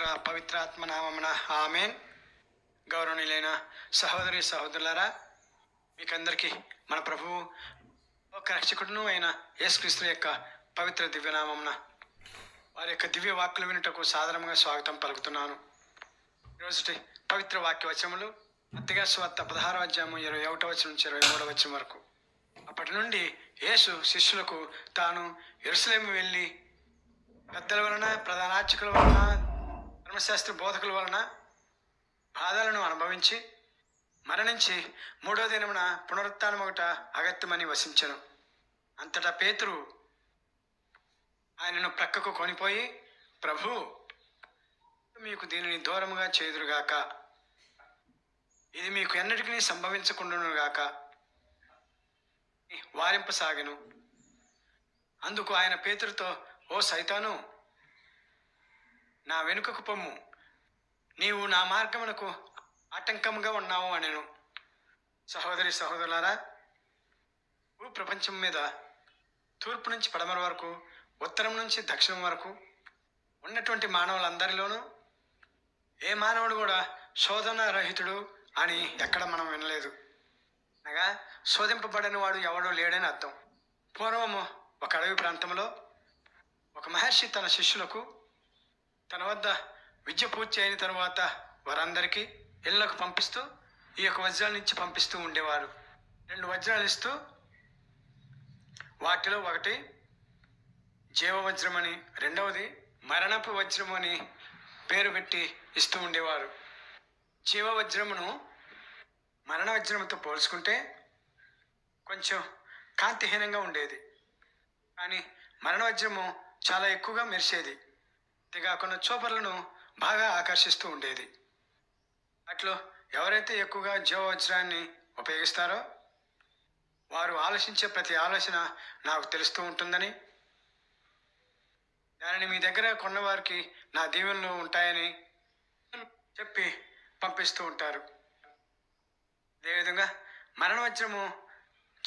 పుత్ర పవిత్రాత్మ నామమున ఆమెన్. గౌరవనీయులైన సహోదరి సహోదరులారా మీకందరికీ మన ప్రభువు ఒక రక్షకుడును అయిన యేసుక్రీస్తు యొక్క పవిత్ర దివ్యనామమున వారి యొక్క దివ్య వాక్కులు వినుటకు సాధారణంగా స్వాగతం పలుకుతున్నాను. ఈరోజు పవిత్ర వాక్యవచములు వచనములు అత్తిగా స్వార్థ పదహారో అధ్యాయము ఇరవై ఒకటో వచనం నుంచి ఇరవై మూడో వచనం వరకు. అప్పటి నుండి యేసు శిష్యులకు తాను ఎరుసలేము వెళ్ళి పెద్దల వలన ప్రధానార్చకుల వలన ధర్మశాస్త్ర బోధకుల వలన బాధలను అనుభవించి మరణించి మూడో దినమున పునరుత్నమొకట అగత్యమని వసించను అంతటా పేతురు ఆయనను ప్రక్కకు కొనిపోయి ప్రభు మీకు దీనిని దూరముగా చేదురుగాక ఇది మీకు ఎన్నటికీ సంభవించకుండానుగాక. వారింపసాగను. అందుకు ఆయన పేతురుతో ఓ సైతాను నా వెనుకకు పొమ్ము. నీవు నా మార్గమునకు ఆటంకముగా ఉన్నావు అనెను. సహోదరి సహోదరులారా భూ ప్రపంచం మీద తూర్పు నుంచి పడమర వరకు ఉత్తరం నుంచి దక్షిణం వరకు ఉన్నటువంటి మానవులందరిలోనూ ఏ మానవుడు కూడా శోధన రహితుడు అని ఎక్కడ మనం వినలేదు. అనగా శోధింపబడని వాడు ఎవడో లేడని అర్థం. పూర్వము ఒక అడవి ప్రాంతంలో ఒక మహర్షి తన శిష్యులకు తన వద్ద విద్య పూర్తి అయిన తర్వాత వారందరికీ ఇళ్ళకు పంపిస్తూ ఈ యొక్క వజ్రాల నుంచి పంపిస్తూ ఉండేవారు. రెండు వజ్రాలు ఇస్తూ వాటిలో ఒకటి జీవ వజ్రం అని రెండవది మరణపు వజ్రం అని పేరు పెట్టి ఇస్తూ ఉండేవారు. జీవ వజ్రమును మరణ వజ్రముతో పోల్చుకుంటే కొంచెం కాంతిహీనంగా ఉండేది. కానీ మరణ వజ్రము చాలా ఎక్కువగా మెరిసేది. అంతేకాకుండా చూపర్లను బాగా ఆకర్షిస్తూ ఉండేది. అట్లో ఎవరైతే ఎక్కువగా జీవ వజ్రాన్ని ఉపయోగిస్తారో వారు ఆలోచించే ప్రతి ఆలోచన నాకు తెలుస్తూ ఉంటుందని. దానిని మీ దగ్గర కొన్నవారికి నా దీవెనలు ఉంటాయని చెప్పి పంపిస్తూ ఉంటారు. అదేవిధంగా మరణ వజ్రము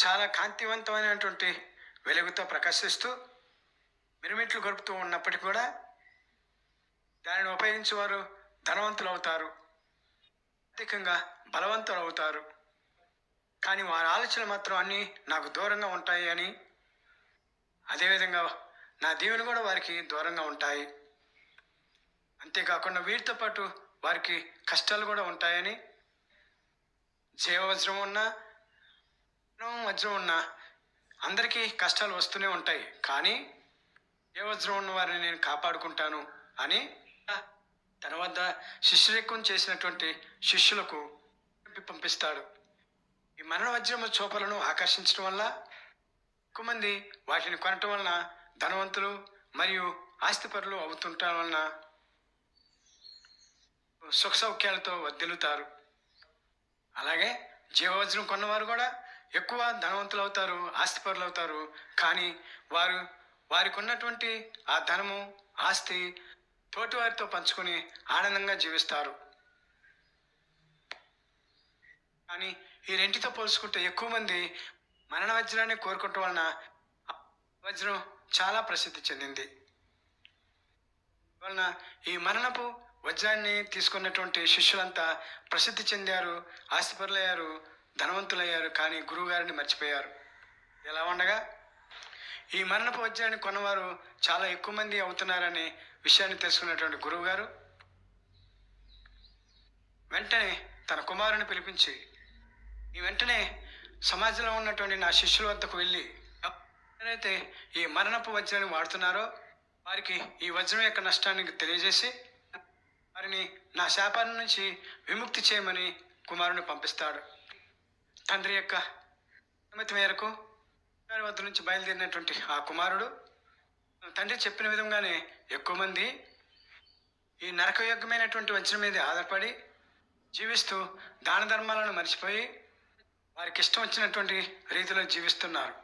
చాలా కాంతివంతమైనటువంటి వెలుగుతో ప్రకాశిస్తూ మిరుమిట్లు గడుపుతూ ఉన్నప్పటికీ కూడా దానిని ఉపయోగించేవారు ధనవంతులు అవుతారు అధికంగా బలవంతులు అవుతారు కానీ వారి ఆలోచనలు మాత్రం అన్నీ నాకు దూరంగా ఉంటాయి అని. అదేవిధంగా నా దీవెన కూడా వారికి దూరంగా ఉంటాయి. అంతేకాకుండా వీటితో పాటు వారికి కష్టాలు కూడా ఉంటాయని. జీవవజ్రం ఉన్నా వజ్రం ఉన్నా అందరికీ కష్టాలు వస్తూనే ఉంటాయి. కానీ జీవవజ్రం ఉన్న వారిని నేను కాపాడుకుంటాను అని తర్వాత వద్ద చేసినటువంటి శిష్యులకు పంపిస్తాడు. ఈ మరణ వజ్రము చూపలను ఆకర్షించడం వల్ల ఎక్కువ మంది వాటిని కొనటం వలన ధనవంతులు మరియు ఆస్తిపరులు అవుతుండటం వలన సుఖ సౌఖ్యాలతో వర్ధిల్లుతారు. అలాగే జీవవజ్రం కొన్నవారు కూడా ఎక్కువ ధనవంతులు అవుతారు ఆస్తిపరులు అవుతారు. కానీ వారు వారికి ఉన్నటువంటి ఆ ధనము ఆస్తి తోటివారితో పంచుకొని ఆనందంగా జీవిస్తారు. కానీ ఈ రెంటితో పోల్చుకుంటే ఎక్కువ మంది మరణ వజ్రాన్ని కోరుకోవటం వలన వజ్రం చాలా ప్రసిద్ధి చెందింది. వలన ఈ మరణపు వజ్రాన్ని తీసుకున్నటువంటి శిష్యులంతా ప్రసిద్ధి చెందారు ఆస్తిపరులయ్యారు ధనవంతులయ్యారు కానీ గురువుగారిని మర్చిపోయారు. ఎలా ఉండగా ఈ మరణపు వజ్రాన్ని కొన్నవారు చాలా ఎక్కువ మంది అవుతున్నారనే విషయాన్ని తెలుసుకున్నటువంటి గురువుగారు. వెంటనే తన కుమారుని పిలిపించి ఈ వెంటనే సమాజంలో ఉన్నటువంటి నా శిష్యుల వద్దకు వెళ్ళి ఎవరైతే ఈ మరణపు వజ్రాన్ని వాడుతున్నారో వారికి ఈ వజ్రం యొక్క నష్టాన్ని తెలియజేసి వారిని నా శాపాల నుంచి విముక్తి చేయమని కుమారుని పంపిస్తాడు. తండ్రి యొక్క అనుమతి మేరకు గారి వద్ద నుంచి బయలుదేరినటువంటి ఆ కుమారుడు తండ్రి చెప్పిన విధంగానే ఎక్కువ మంది ఈ నరకయోగ్యమైనటువంటి వంచన మీద ఆధారపడి జీవిస్తూ దాన ధర్మాలను మర్చిపోయి వారికి ఇష్టం వచ్చినటువంటి రీతిలో జీవిస్తున్నారు.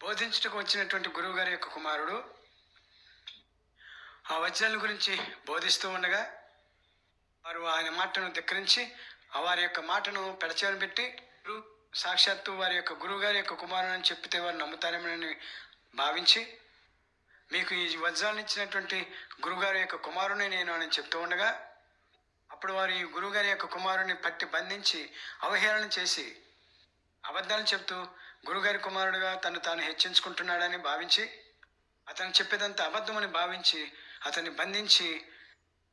బోధించుటకు వచ్చినటువంటి గురువు గారి యొక్క కుమారుడు ఆ వచనాల గురించి బోధిస్తూ ఉండగా వారు ఆయన మాటను ధిక్కరించి వారి యొక్క మాటను పెడచేరబెట్టి పెట్టి సాక్షాత్తు వారి యొక్క గురువు గారి యొక్క కుమారుని అని చెప్తే వారు నమ్ముతారేమని భావించి మీకు ఈ వజ్రాలను ఇచ్చినటువంటి గురుగారి యొక్క కుమారుని నేను అని చెప్తూ ఉండగా అప్పుడు వారు ఈ గురుగారి యొక్క కుమారుని పట్టి బంధించి అవహేళన చేసి అబద్ధాలు చెప్తూ గురుగారి కుమారుడుగా తను తాను హెచ్చించుకుంటున్నాడని భావించి అతను చెప్పేదంతా అబద్ధమని భావించి అతన్ని బంధించి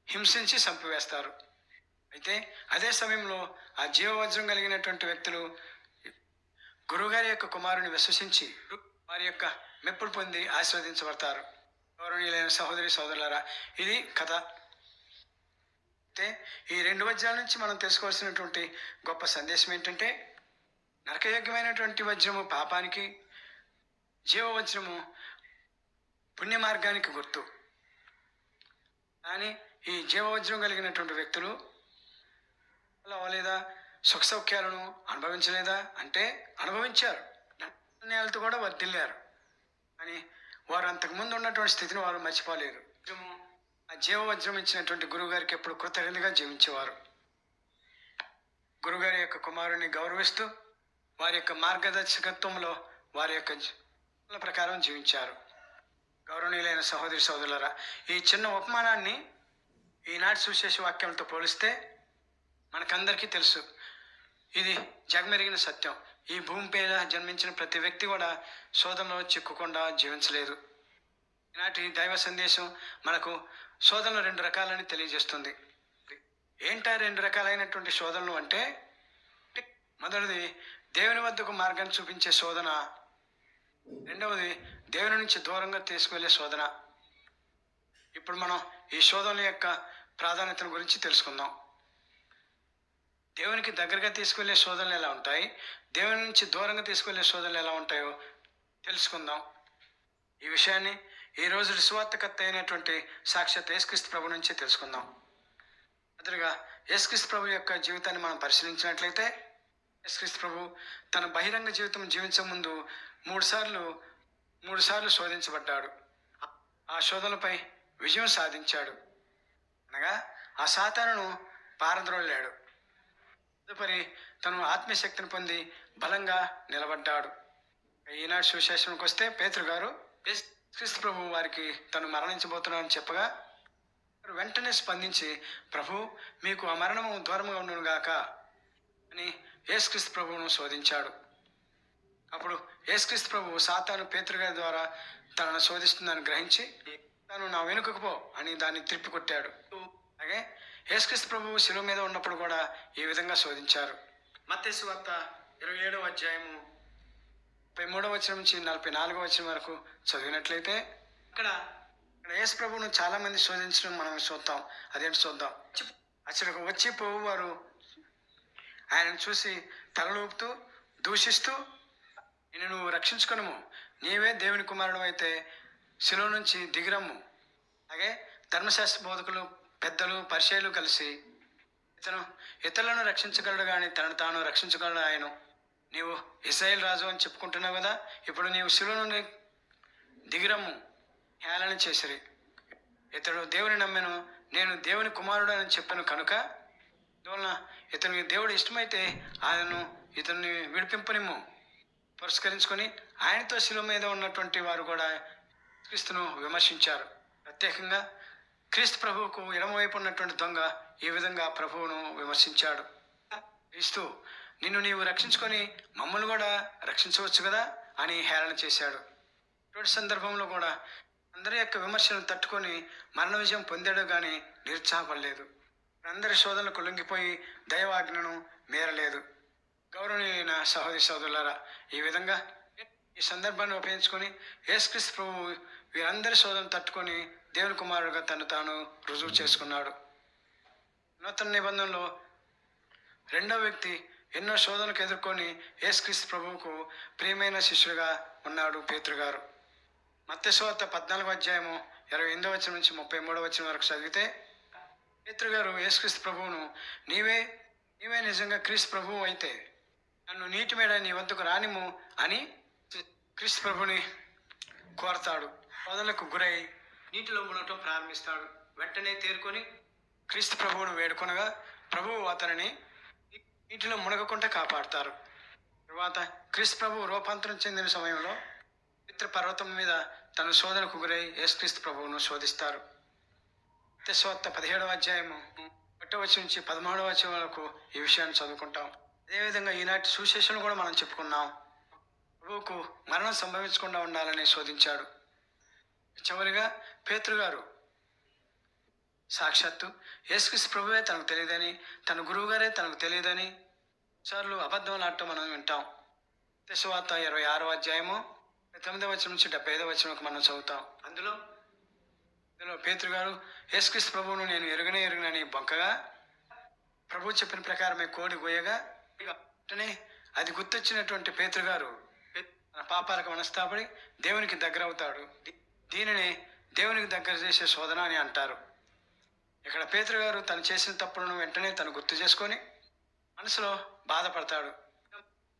హింసించి చంపివేస్తారు. అయితే అదే సమయంలో ఆ జీవవజ్రం కలిగినటువంటి వ్యక్తులు గురుగారి యొక్క కుమారుని విశ్వసించి వారి యొక్క మెప్పులు పొంది ఆశీర్వదించబడతారు. గౌరవనీయులైన సహోదరి సోదరులారా ఇది కథ. అయితే ఈ రెండు వజ్రాల నుంచి మనం తెలుసుకోవాల్సినటువంటి గొప్ప సందేశం ఏంటంటే నరకయోగ్యమైనటువంటి వజ్రము పాపానికి జీవవజ్రము పుణ్య మార్గానికి గుర్తు. కానీ ఈ జీవవజ్రం కలిగినటువంటి వ్యక్తులు అలా లేదా సుఖ సౌఖ్యాలను అనుభవించలేదా? అంటే అనుభవించారు. నిర్ణయాలతో కూడా వర్దిల్లారు అని వారు అంతకుముందు ఉన్నటువంటి స్థితిని వారు మర్చిపోలేరు. ఆ ఆ జీవవజ్రం ఇచ్చినటువంటి గురువు గారికి ఎప్పుడు కృతజ్ఞతగా జీవించేవారు. గురుగారి యొక్క కుమారుని గౌరవిస్తూ వారి యొక్క మార్గదర్శకత్వంలో వారి యొక్క ప్రకారం జీవించారు. గౌరవనీయులైన సహోదరి సోదరులరా ఈ చిన్న ఉపమానాన్ని ఈనాటి సువిశేష వాక్యంతో పోలిస్తే మనకందరికీ తెలుసు. ఇది జగమెరిగిన సత్యం. ఈ భూమిపైన జన్మించిన ప్రతి వ్యక్తి కూడా శోధనలో చిక్కుకుండా జీవించలేదు. ఈనాటి దైవ సందేశం మనకు శోధనలు రెండు రకాలని తెలియజేస్తుంది. ఏంటా రెండు రకాలైనటువంటి శోధనలు అంటే? మొదటిది దేవుని వద్దకు మార్గాన్ని చూపించే శోధన. రెండవది దేవుని నుంచి దూరంగా తీసుకువెళ్ళే శోధన. ఇప్పుడు మనం ఈ శోధనల యొక్క ప్రాధాన్యతను గురించి తెలుసుకుందాం. దేవునికి దగ్గరగా తీసుకువెళ్ళే శోధనలు ఎలా ఉంటాయి? దేవుని నుంచి దూరంగా తీసుకువెళ్ళే శోధనలు ఎలా ఉంటాయో తెలుసుకుందాం. ఈ విషయాన్ని ఈ రోజు అయినటువంటి సాక్షాత్ యేసుక్రీస్తు ప్రభు నుంచి తెలుసుకుందాం. అదురుగా యేసుక్రీస్తు ప్రభు యొక్క జీవితాన్ని మనం పరిశీలించినట్లయితే యేసుక్రీస్తు ప్రభు తన బహిరంగ జీవితం జీవించే ముందు మూడుసార్లు మూడుసార్లు శోధించబడ్డాడు. ఆ శోధనలపై విజయం సాధించాడు. అనగా ఆ సాతానును పారద్రోలాడు. తదుపరి తను ఆత్మశక్తిని పొంది బలంగా నిలబడ్డాడు. ఈనాడు సువిశేషంకి వస్తే పేతురు గారు క్రీస్తు ప్రభు వారికి తను మరణించబోతున్నాడని చెప్పగా వారు వెంటనే స్పందించి ప్రభు మీకు ఆ మరణము దూరంగా ఉండను గాక అని యేసుక్రీస్తు ప్రభువును శోధించాడు. అప్పుడు యేసుక్రీస్తు ప్రభు సాతాను పేతృగారి ద్వారా తనను శోధిస్తుందని గ్రహించి తను నా వెనుకకు పో అని దాన్ని త్రిప్పికొట్టాడు అలాగే యేసుక్రీస్తు ప్రభువు శిలువ మీద ఉన్నప్పుడు కూడా ఈ విధంగా శోధించారు. మత్తేసు వార్త ఇరవై ఏడవ అధ్యాయము ముప్పై మూడవ వచ్చిన నుంచి నలభై నాలుగవ వచ్చిన వరకు చదివినట్లయితే ఇక్కడ ఇక్కడ యేసు ప్రభువును చాలామంది శోధించడం మనం చూద్దాం. అదేంటి చూద్దాం? అసలు వచ్చి పోవువారు ఆయనను చూసి తలలూపుతూ దూషిస్తూ నిన్ను నువ్వు రక్షించుకునము. నీవే దేవుని కుమారుడు అయితే శిలువ నుంచి దిగిరమ్ము. అలాగే ధర్మశాస్త్ర బోధకులు పెద్దలు పరిచయలు కలిసి ఇతను ఇతరులను రక్షించగలడు కానీ తనను తాను రక్షించగలడు ఆయన. నీవు ఇస్రాయేల్ రాజు అని చెప్పుకుంటున్నావు కదా? ఇప్పుడు నీవు శిలువ నుండి దిగిరమ్ము. హేళన చేసిరి. ఇతడు దేవుని నమ్మెను నేను దేవుని కుమారుడు అని చెప్పాను కనుక అందువలన ఇతనికి దేవుడు ఇష్టమైతే ఆయనను ఇతన్ని విడిపింపనిమ్ము. పురస్కరించుకొని ఆయనతో శిలువ మీద ఉన్నటువంటి వారు కూడా క్రీస్తును విమర్శించారు. ప్రత్యేకంగా క్రీస్తు ప్రభువుకు ఎడమవైపు ఉన్నటువంటి దొంగ ఈ విధంగా ప్రభువును విమర్శించాడు? క్రీస్తు నిన్ను నీవు రక్షించుకొని మమ్మల్ని కూడా రక్షించవచ్చు కదా అని హేళన చేశాడు. ఇటువంటి సందర్భంలో కూడా అందరి యొక్క విమర్శలను తట్టుకొని మరణ విజయం పొందాడు కానీ నిరుత్సాహపడలేదు. అందరి శోధనలకు లొంగిపోయి దైవాజ్ఞను మేరలేదు. గౌరవనీయమైన సహోదరి సోదరులారా ఈ విధంగా ఈ సందర్భాన్ని ఉపయోగించుకొని యేసుక్రీస్తు ప్రభు వీరందరి శోధన తట్టుకొని దేవుని కుమారుడుగా తను తాను రుజువు చేసుకున్నాడు. నూతన నిబంధనలో రెండో వ్యక్తి ఎన్నో శోధనకు ఎదుర్కొని యేసుక్రీస్తు ప్రభువుకు ప్రియమైన శిష్యుడిగా ఉన్నాడు పేతురు గారు. మత్స్యవార్త పద్నాలుగు అధ్యాయము ఇరవై ఎనిమిదో వచ్చిన నుంచి ముప్పై మూడో వచ్చిన వరకు చదివితే పేతురు గారు యేసుక్రీస్తు ప్రభువును నీవే నీవే నిజంగా క్రీస్తు ప్రభువు అయితే నన్ను నీటి మీద నీ వద్దకు రానిము అని క్రీస్తు ప్రభుని కోరతాడు. వదలకు గురై నీటిలో మునగటం ప్రారంభిస్తాడు. వెంటనే తేరుకొని క్రీస్తు ప్రభువును వేడుకొనగా ప్రభువు అతనిని నీటిలో మునగకుండా కాపాడుతారు. తరువాత క్రీస్తు ప్రభు రూపాంతరం చెందిన సమయంలో పవిత్ర పర్వతం మీద తన శోధనకు గురై యేసుక్రీస్తు ప్రభువును శోధిస్తారు. తెస్వార్త పదిహేడవ అధ్యాయము ఒకటో వచ్చి నుంచి పదమూడవ వచ్చే వరకు ఈ విషయాన్ని చదువుకుంటాం. అదేవిధంగా ఈనాటి సుశేషను కూడా మనం చెప్పుకున్నాం. ప్రభువుకు మరణం సంభవించకుండా ఉండాలని శోధించాడు. చివరిగా పేతృగారు సాక్షాత్తు యేసుక్రీస్తు ప్రభువే తనకు తెలియదని తన గురువుగారే తనకు తెలియదని సార్లు అబద్ధం ఆడటం మనం వింటాం. దశవార్త ఇరవై ఆరో అధ్యాయము తొమ్మిదవ వచ్చిన నుంచి డెబ్బై ఐదవ వచ్చినకు మనం చదువుతాం. అందులో అందులో పేతృగారు గారు యేసుక్రీస్తు ప్రభువును నేను ఎరుగనే ఎరుగనని బొంకగా ప్రభు చెప్పిన ప్రకారమే కోడి గోయగా వెంటనే అది గుర్తొచ్చినటువంటి పేతృగారు తన పాపాలకు మనస్తాపడి దేవునికి దగ్గర అవుతాడు దీనిని దేవునికి దగ్గర చేసే శోధన అని అంటారు. ఇక్కడ పేతురు గారు తను చేసిన తప్పులను వెంటనే తను గుర్తు చేసుకొని మనసులో బాధపడతాడు.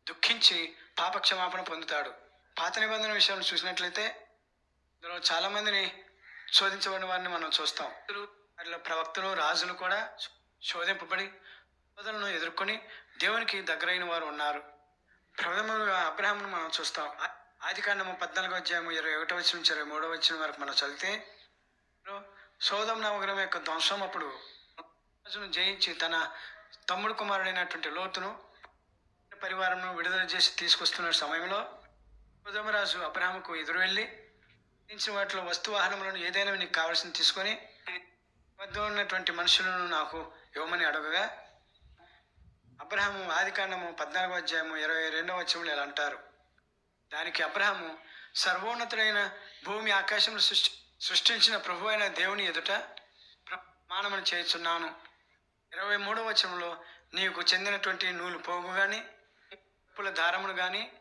దుఃఖించి పాప క్షమాపణ పొందుతాడు. పాత నిబంధన విషయాలను చూసినట్లయితే ఇందులో చాలామందిని శోధించబడిన వారిని మనం చూస్తాం. వారిలో ప్రవక్తలు రాజులు కూడా శోధింపబడి శోధనను ఎదుర్కొని దేవునికి దగ్గరైన వారు ఉన్నారు. ప్రథమంగా అబ్రహాంను మనం చూస్తాం. ఆది కాండము పద్నాలుగో అధ్యాయము ఇరవై ఒకటో వచ్చిన నుంచి ఇరవై మూడో వచ్చిన వరకు మనం చదివితే సోదం నవగ్రహం యొక్క ధ్వంసం అప్పుడు జయించి తన తమ్ముడు కుమారుడైనటువంటి లోతును పరివారంను విడుదల చేసి తీసుకొస్తున్న సమయంలో రాజు అబ్రహాముకు ఎదురు వెళ్ళి ఇచ్చిన వాటిలో వస్తు వాహనములను ఏదైనా నీకు కావాల్సింది తీసుకొని వద్ద ఉన్నటువంటి మనుషులను నాకు ఇవ్వమని అడగగా అబ్రహాము ఆది కాండము పద్నాలుగో అధ్యాయము ఇరవై రెండవ వచ్చంలో ఇలా అంటారు. దానికి అబ్రహాము సర్వోన్నతుడైన భూమి ఆకాశంలో సృష్టి సృష్టించిన ప్రభు అయిన దేవుని ఎదుట ప్రమాణమును చేస్తున్నాను ఇరవై మూడవ వచనంలో నీకు చెందినటువంటి నూలు పోగు కానీ చెప్పుల దారమును కానీ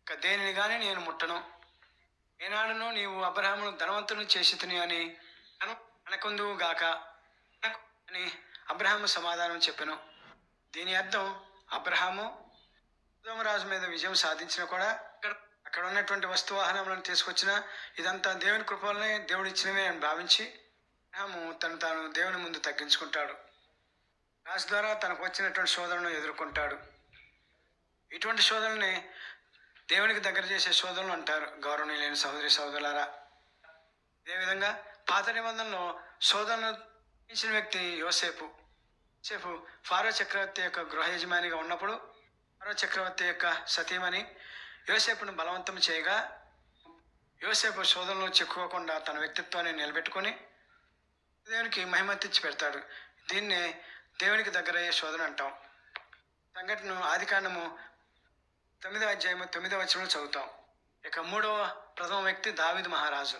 ఇక దేనిని కానీ నేను ముట్టను. ఏనాడును నీవు అబ్రహామును ధనవంతుని చేసి తిని అని అను అనకుందువు గాక. అని అబ్రహాము సమాధానం చెప్పాను. దీని అర్థం అబ్రహాము రాజు మీద విజయం సాధించిన కూడా అక్కడ అక్కడ ఉన్నటువంటి వస్తు వాహనములను తీసుకొచ్చిన ఇదంతా దేవుని కృపలనే దేవుడు ఇచ్చినవే అని భావించి అబ్రహాము తను తాను దేవుని ముందు తగ్గించుకుంటాడు. రాజు ద్వారా తనకు వచ్చినటువంటి శోధనను ఎదుర్కొంటాడు. ఇటువంటి శోధనని దేవునికి దగ్గర చేసే శోధనలు అంటారు గౌరవనీయులైన సహోదరి సహోదరులారా. అదేవిధంగా పాత నిబంధనలో ఇచ్చిన వ్యక్తి యోసేపు. యోసేపు ఫారో చక్రవర్తి యొక్క గృహ యజమానిగా ఉన్నప్పుడు ఫారో చక్రవర్తి యొక్క సతీమణి యోసేపును బలవంతం చేయగా యోసేపు శోధనలో చిక్కుకోకుండా తన వ్యక్తిత్వాన్ని నిలబెట్టుకొని దేవునికి మహిమ తెచ్చి పెడతాడు. దీన్నే దేవునికి దగ్గరయ్యే శోధన అంటాం. సంఘటన ఆది కాండము తొమ్మిదవ అధ్యాయము తొమ్మిదవ వచనంలో చదువుతాం. ఇక మూడవ ప్రథమ వ్యక్తి దావిద్ మహారాజు.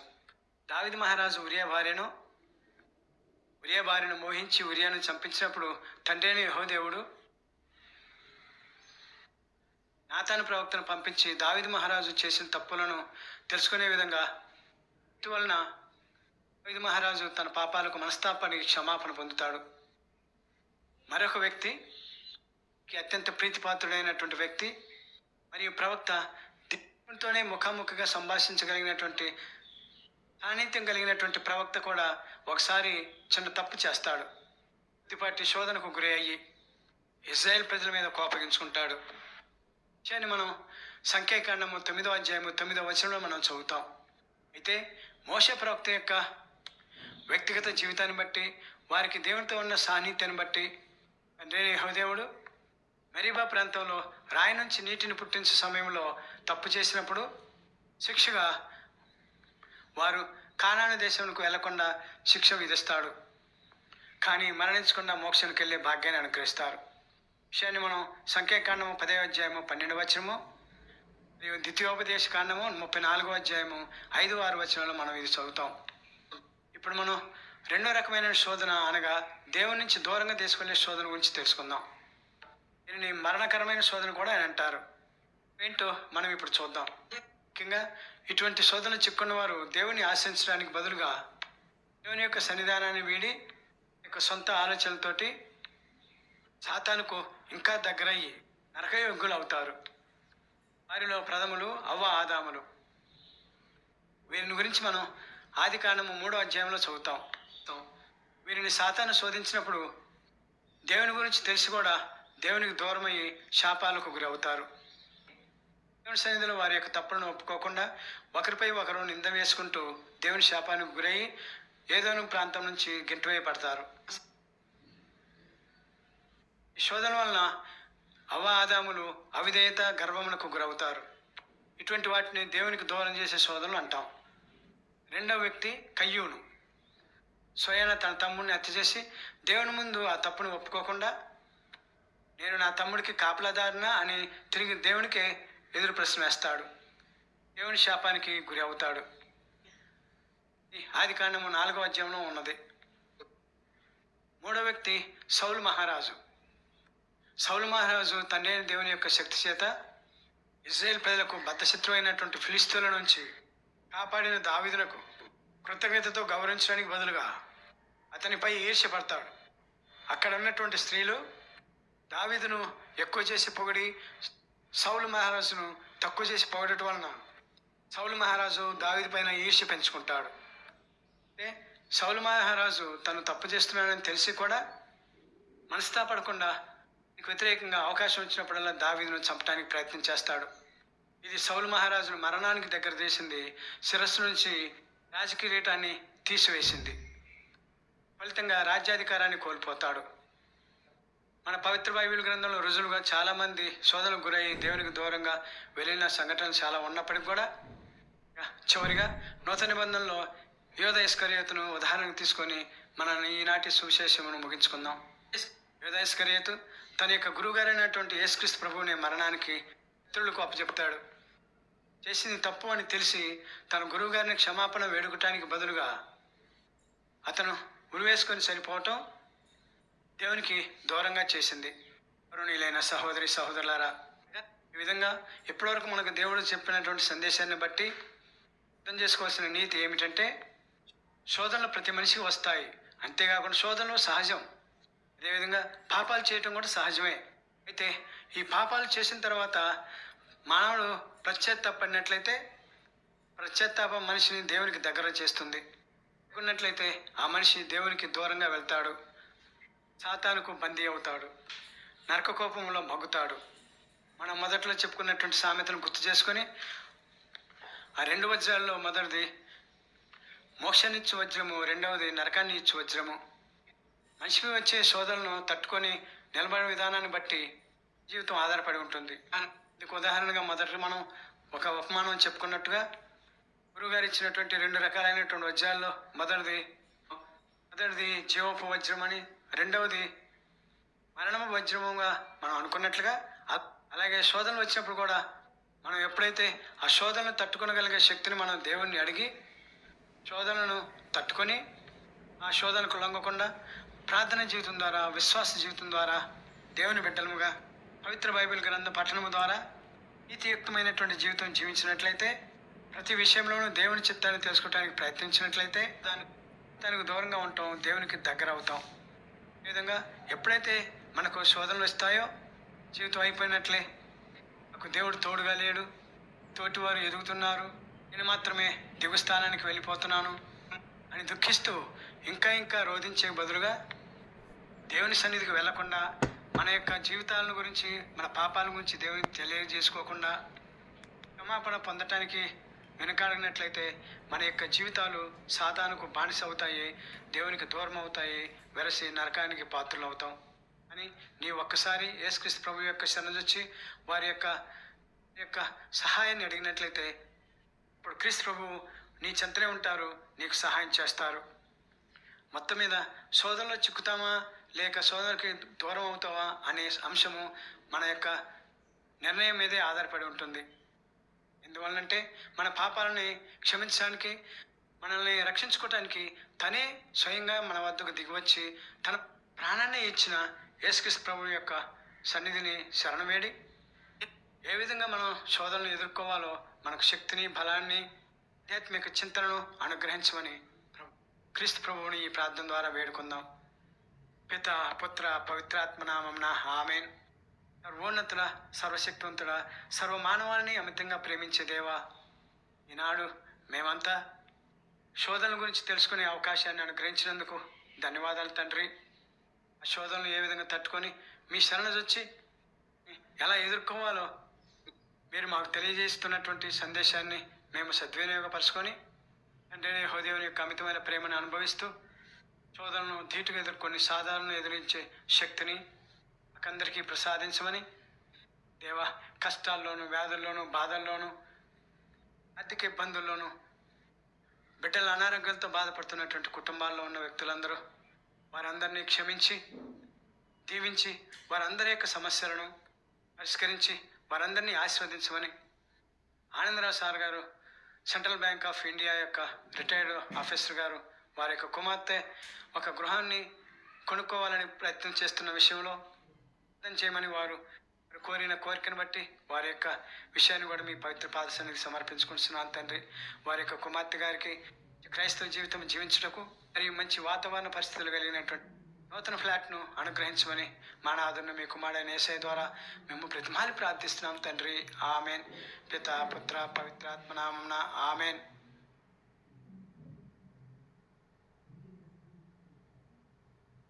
దావిద్ మహారాజు ఉరియా భార్యను ఉరియా భార్యను మోహించి ఉరియాను చంపించినప్పుడు తండ్రిని యహోదేవుడు నాతాను ప్రవక్తను పంపించి దావిద్ మహారాజు చేసిన తప్పులను తెలుసుకునే విధంగా ఇటువలన దావిద్ మహారాజు తన పాపాలకు మనస్తాపానికి క్షమాపణ పొందుతాడు. మరొక వ్యక్తి అత్యంత ప్రీతిపాత్రుడైనటువంటి వ్యక్తి మరియు ప్రవక్త దేవునితోనే ముఖాముఖిగా సంభాషించగలిగినటువంటి సాన్నిధ్యం కలిగినటువంటి ప్రవక్త కూడా ఒకసారి చిన్న తప్పు చేస్తాడు. కొద్దిపాటి శోధనకు గురి అయ్యి ఇజ్రాయెల్ ప్రజల మీద కోపగించుకుంటాడు. విషయాన్ని మనం సంఖ్యాకాండము తొమ్మిదవ అధ్యాయము తొమ్మిదవ వచనంలో మనం చదువుతాం. అయితే మోస ప్రవక్త యొక్క వ్యక్తిగత జీవితాన్ని బట్టి వారికి దేవునితో ఉన్న సాన్నిధ్యాన్ని బట్టి తండ్రి యెహోదేవుడు మెరీబా ప్రాంతంలో రాయి నుంచి నీటిని పుట్టించే సమయంలో తప్పు చేసినప్పుడు శిక్షగా వారు కానాను దేశంకు వెళ్ళకుండా శిక్ష విధిస్తాడు. కానీ మరణించకుండా మోక్షానికి వెళ్ళే భాగ్యాన్ని అనుగ్రహిస్తారు. విషయాన్ని మనం సంఖ్యాకాండము పదే అధ్యాయము పన్నెండు వచనము మరియు ద్వితీయోపదేశ కాండము ముప్పై నాలుగో అధ్యాయము ఐదు ఆరు వచనంలో మనం ఇది చదువుతాం. ఇప్పుడు మనం రెండో రకమైన శోధన అనగా దేవుని నుంచి దూరంగా తీసుకెళ్ళే శోధన గురించి తెలుసుకుందాం. దీనిని మరణకరమైన శోధన కూడా అని అంటారు. ఏంటో మనం ఇప్పుడు చూద్దాం. ముఖ్యంగా ఇటువంటి శోధన చిక్కున్న వారు దేవుని ఆశించడానికి బదులుగా దేవుని యొక్క సన్నిధానాన్ని వీడి యొక్క సొంత ఆలోచనలతోటి సాతానుకు ఇంకా దగ్గరయ్యి నరకయోగ్యులు అవుతారు. వారిలో ప్రథములు అవ్వ ఆదాములు. వీరిని గురించి మనం ఆది కాండము మూడో అధ్యాయంలో చదువుతాం. వీరిని సాతాను శోధించినప్పుడు దేవుని గురించి తెలిసి కూడా దేవునికి దూరమయ్యి శాపాలకు గురి అవుతారు దేవుని సన్నిధిలో వారి యొక్క తప్పులను ఒప్పుకోకుండా ఒకరిపై ఒకరు నింద వేసుకుంటూ దేవుని శాపానికి గురయ్యి ఏదోను ప్రాంతం నుంచి గెంటువేయబడతారు. ఈ శోధన వలన అవ ఆదాములు అవిధేయత గర్వమునకు గురవుతారు. ఇటువంటి వాటిని దేవునికి దూరం చేసే శోధనలు అంటాం. రెండవ వ్యక్తి కయ్యూను. స్వయాన తన తమ్ముడిని హత్య చేసి దేవుని ముందు ఆ తప్పును ఒప్పుకోకుండా నేను నా తమ్ముడికి కాపలాదారునా? అని తిరిగి దేవునికి ఎదురు ప్రశ్న వేస్తాడు. దేవుని శాపానికి గురి అవుతాడు. ఈ ఆది కాండము నాలుగవ అధ్యాయంలో ఉన్నది. మూడో వ్యక్తి సౌలు మహారాజు. సౌలు మహారాజు తండ్రి దేవుని యొక్క శక్తి చేత ఇజ్రాయెల్ ప్రజలకు బద్ధశత్రు అయినటువంటి ఫిలిస్తీన్ల నుంచి కాపాడిన దావీదునకు కృతజ్ఞతతో గౌరవించడానికి బదులుగా అతనిపై ఈర్ష్యపడతాడు. అక్కడ ఉన్నటువంటి స్త్రీలు దావీదును ఎక్కువ చేసి పొగిడి సౌలు మహారాజును తక్కువ చేసి పొగడటం వలన సౌలు మహారాజు దావీదు పైన ఈర్ష్య పెంచుకుంటాడు. అంటే సౌలు మహారాజు తను తప్పు చేస్తున్నాడని తెలిసి కూడా మనస్తాపడకుండా నీకు వ్యతిరేకంగా అవకాశం వచ్చినప్పుడల్లా దావీదును చంపడానికి ప్రయత్నం చేస్తాడు. ఇది సౌలు మహారాజును మరణానికి దగ్గర చేసింది శిరస్సు నుంచి రాజకీయటాన్ని తీసివేసింది. ఫలితంగా రాజ్యాధికారాన్ని కోల్పోతాడు. మన పవిత్ర బైబిల్ గ్రంథంలో రుజువుగా చాలామంది శోధనకు గురై దేవునికి దూరంగా వెళ్ళిన సంఘటనలు చాలా ఉన్నప్పటికీ కూడా చివరిగా నూతన నిబంధనలో యోధ ఉదాహరణకు తీసుకొని మన ఈనాటి సువిశేషమును ముగించుకుందాం. యోధ ఇస్కరియతు తన యొక్క గురువుగారైనటువంటి యేసుక్రీస్తు ప్రభువుని మరణానికి ఇతరులకు అప్పచెప్తాడు. చేసింది తప్పు అని తెలిసి తన గురువుగారిని క్షమాపణ వేడుకటానికి బదులుగా అతను ఉరివేసుకొని సరిపోవటం దేవునికి దూరంగా చేసింది. కరుణీలైన సహోదరి సహోదరులారా ఈ విధంగా ఇప్పటివరకు మనకు దేవుడు చెప్పినటువంటి సందేశాన్ని బట్టి అర్థం చేసుకోవాల్సిన నీతి ఏమిటంటే శోధనలు ప్రతి మనిషికి వస్తాయి. అంతేకాకుండా శోధనలు సహజం. అదేవిధంగా పాపాలు చేయటం కూడా సహజమే. అయితే ఈ పాపాలు చేసిన తర్వాత మానవుడు పశ్చాత్తాపడినట్లయితే పశ్చాత్తాపం మనిషిని దేవునికి దగ్గర చేస్తుంది. ఉన్నట్లయితే ఆ మనిషి దేవునికి దూరంగా వెళ్తాడు. సాతానుకు బందీ అవుతాడు. నరక కోపంలో మగ్గుతాడు. మనం మొదట్లో చెప్పుకున్నటువంటి సామెతను గుర్తు చేసుకొని ఆ రెండు వజ్రాల్లో మొదటిది మోక్షాన్నిచ్చు వజ్రము రెండవది నరకాన్ని ఇచ్చు వజ్రము. మనిషికి వచ్చే శోధనను తట్టుకొని నిలబడే విధానాన్ని బట్టి జీవితం ఆధారపడి ఉంటుంది. దీనికి ఉదాహరణగా మొదట మనం ఒక ఉపమానం చెప్పుకున్నట్టుగా గురువుగారు ఇచ్చినటువంటి రెండు రకాలైనటువంటి వజ్రాల్లో మొదటిది మొదటిది జీవోప వజ్రం అని రెండవది మరణము వజ్రముగా మనం అనుకున్నట్లుగా అలాగే శోధనలు వచ్చినప్పుడు కూడా మనం ఎప్పుడైతే ఆ శోధనను తట్టుకోగలిగే శక్తిని మనం దేవుణ్ణి అడిగి శోధనను తట్టుకొని ఆ శోధనకు లొంగకుండా ప్రార్థన జీవితం ద్వారా విశ్వాస జీవితం ద్వారా దేవుని బిడ్డలముగా పవిత్ర బైబిల్ గ్రంథ పఠనము ద్వారా నీతియుక్తమైనటువంటి జీవితం జీవించినట్లయితే ప్రతి విషయంలోనూ దేవుని చిత్తాన్ని తెలుసుకోవడానికి ప్రయత్నించినట్లయితే దాని దానికి దూరంగా ఉంటాం దేవునికి దగ్గర అవుతాం. ఈ విధంగా ఎప్పుడైతే మనకు శోధనలు వస్తాయో జీవితం అయిపోయినట్లే నాకు దేవుడు తోడుగా లేడు తోటివారు ఎదుగుతున్నారు నేను మాత్రమే దిగుస్థానానికి వెళ్ళిపోతున్నాను అని దుఃఖిస్తూ ఇంకా ఇంకా రోధించే బదులుగా దేవుని సన్నిధికి వెళ్ళకుండా మన యొక్క జీవితాలను గురించి మన పాపాల గురించి దేవునికి తెలియజేసుకోకుండా క్షమాపణ పొందటానికి వెనుకాడినట్లయితే మన యొక్క జీవితాలు సాతానుకు బానిస అవుతాయి దేవునికి దూరం అవుతాయి వెరసి నరకానికి పాత్రలు అవుతాం అని నీ ఒక్కసారి యేసుక్రీస్తు ప్రభు యొక్క శరణొచ్చి వారి యొక్క యొక్క సహాయాన్ని అడిగినట్లయితే ఇప్పుడు క్రీస్తు ప్రభు నీ చెంతనే ఉంటారు నీకు సహాయం చేస్తారు. మొత్తం మీద సోదరులో చిక్కుతామా? లేక సోదరికి దూరం అవుతావా అనే అంశము మన యొక్క నిర్ణయం మీదే ఆధారపడి ఉంటుంది. ఎందువల్లంటే మన పాపాలని క్షమించడానికి మనల్ని రక్షించుకోవటానికి తనే స్వయంగా మన వద్దకు దిగివచ్చి తన ప్రాణాన్ని ఇచ్చిన యేసుక్రీస్ ప్రభు యొక్క సన్నిధిని శరణవేడి ఏ విధంగా మనం శోధనలు ఎదుర్కోవాలో మనకు శక్తిని బలాన్ని ఆధ్యాత్మిక చింతనను అనుగ్రహించమని ప్రభు- క్రీస్తు ప్రభువుని ఈ ప్రార్థన ద్వారా వేడుకుందాం. పిత పుత్ర పవిత్రాత్మనామం ఆమెన్. సర్వోన్నతుల సర్వశక్తివంతుల సర్వ మానవాళిని అమితంగా ప్రేమించే దేవా ఈనాడు మేమంతా శోధనల గురించి తెలుసుకునే అవకాశాన్ని అనుగ్రహించినందుకు ధన్యవాదాలు తండ్రి. ఆ శోధనలు ఏ విధంగా తట్టుకొని మీ శరణొచ్చి ఎలా ఎదుర్కోవాలో మీరు మాకు తెలియజేస్తున్నటువంటి సందేశాన్ని మేము సద్వినియోగపరచుకొని తండ్రి హృదయం యొక్క అమితమైన ప్రేమను అనుభవిస్తూ శోధనను ధీటుగా ఎదుర్కొని సాధారణ ఎదిరించే శక్తిని మాకందరికీ ప్రసాదించమని దేవ కష్టాల్లోనూ వ్యాధుల్లోనూ బాధల్లోనూ ఆర్థిక ఇబ్బందుల్లోనూ బిడ్డల అనారోగ్యంతో బాధపడుతున్నటువంటి కుటుంబాల్లో ఉన్న వ్యక్తులందరూ వారందరినీ క్షమించి దీవించి వారందరి యొక్క సమస్యలను పరిష్కరించి వారందరినీ ఆశీర్వదించమని ఆనందరావు సార్ గారు సెంట్రల్ బ్యాంక్ ఆఫ్ ఇండియా యొక్క రిటైర్డ్ ఆఫీసర్ గారు వారి యొక్క కుమార్తె ఒక గృహాన్ని కొనుక్కోవాలని ప్రయత్నం చేస్తున్న విషయంలో అర్థం చేయమని వారు కోరిన కోరికను బట్టి వారి యొక్క విషయాన్ని కూడా మీ పవిత్ర పాదశానికి సమర్పించుకుంటున్నాను తండ్రి. వారి యొక్క కుమార్తె గారికి క్రైస్తవ జీవితం జీవించుటకు మరియు మంచి వాతావరణ పరిస్థితులు కలిగినటువంటి నూతన ఫ్లాట్ను అనుగ్రహించమని మా నాదున్న మీ కుమారుడైన ఏసై ద్వారా మేము ప్రతిమాలు ప్రార్థిస్తున్నాం తండ్రి. ఆమెన్. పిత పుత్ర పవిత్రాత్మనామన ఆమెన్.